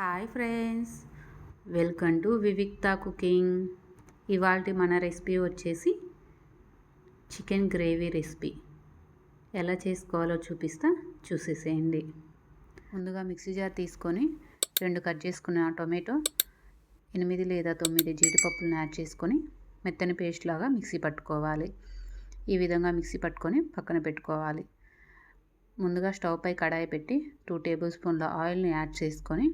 Hi friends welcome to Vivikta cooking. ఇవాళ మన recipe వచ్చేసి చికెన్ గ్రేవీ రెసిపీ. ఎలా చేసుకోవాలో చూపిస్తా చూసేసేయండి. ముందుగా మిక్సీ జార్ తీసుకొని రెండు కట్ చేసుకున్న టొమాటో ఎనిమిది లేదా తొమ్మిది జీడిపప్పులను యాడ్ చేసుకొని మెత్తని పేస్ట్ లాగా మిక్సీ పట్టుకోవాలి. ఈ విధంగా మిక్సీ పట్టుకొని పక్కన పెట్టుకోవాలి. ముందుగా స్టవ్ పై కడాయి పెట్టి టూ టేబుల్ స్పూన్ల ఆయిల్ని యాడ్ చేసుకొని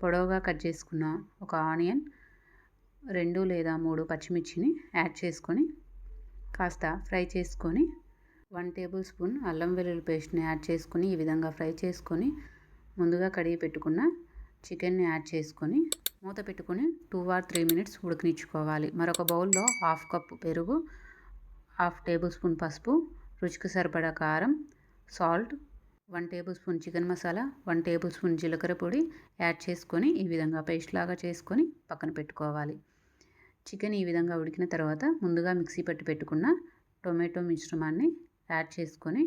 పొడవుగా కట్ చేసుకున్న ఒక ఆనియన్ రెండు లేదా మూడు పచ్చిమిర్చిని యాడ్ చేసుకొని కాస్త ఫ్రై చేసుకొని వన్ టేబుల్ స్పూన్ అల్లం వెల్లుల్లి పేస్ట్ని యాడ్ చేసుకొని ఈ విధంగా ఫ్రై చేసుకొని ముందుగా కడిగి పెట్టుకున్న చికెన్ని యాడ్ చేసుకొని మూత పెట్టుకొని టూ ఆర్ త్రీ మినిట్స్ ఉడికినిచ్చుకోవాలి మరొక బౌల్లో హాఫ్ కప్ పెరుగు హాఫ్ టేబుల్ స్పూన్ పసుపు రుచికి సరిపడా కారం salt one tablespoon chicken masala one tablespoon జీలకర్ర పొడి యాడ్ చేసుకొని ఈ విధంగా పేస్ట్ లాగా చేసుకొని పక్కన పెట్టుకోవాలి. చికెన్ ఈ విధంగా ఉడికిన తర్వాత ముందుగా మిక్సీ పట్టి పెట్టుకున్న టొమాటో మిశ్రమాన్ని యాడ్ చేసుకొని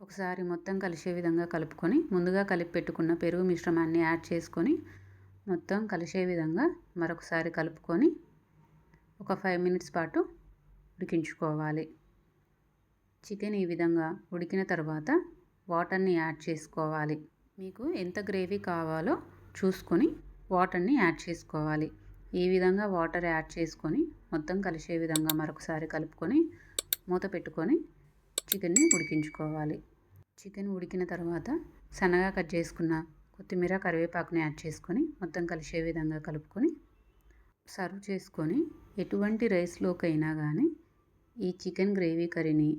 ఒకసారి మొత్తం కలిసే విధంగా కలుపుకొని ముందుగా కలిపి పెట్టుకున్న పెరుగు మిశ్రమాన్ని యాడ్ చేసుకొని మొత్తం కలిసే విధంగా మరొకసారి కలుపుకొని ఒక ఫైవ్ మినిట్స్ పాటు ఉడికించుకోవాలి. చికెన్ ఈ విధంగా ఉడికిన తర్వాత వాటర్ని యాడ్ చేసుకోవాలి. మీకు ఎంత గ్రేవీ కావాలో చూసుకొని వాటర్ని యాడ్ చేసుకోవాలి. ఈ విధంగా వాటర్ యాడ్ చేసుకొని మొత్తం కలిసే విధంగా మరొకసారి కలుపుకొని మూత పెట్టుకొని చికెన్ని ఉడికించుకోవాలి. చికెన్ ఉడికిన తర్వాత సన్నగా కట్ చేసుకున్న కొత్తిమీర కరివేపాకుని యాడ్ చేసుకొని మొత్తం కలిసే విధంగా కలుపుకొని సర్వ్ చేసుకొని ఎటువంటి రైస్లోకైనా కానీ ఈ చికెన్ గ్రేవీ కర్రీని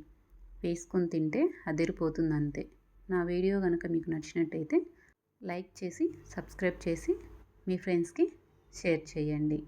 వేసుకొని తింటే అదిరిపోతుంది అంతే నా వీడియో కనుక మీకు నచ్చినట్టయితే లైక్ చేసి సబ్స్క్రైబ్ చేసి మీ ఫ్రెండ్స్కి షేర్ చేయండి.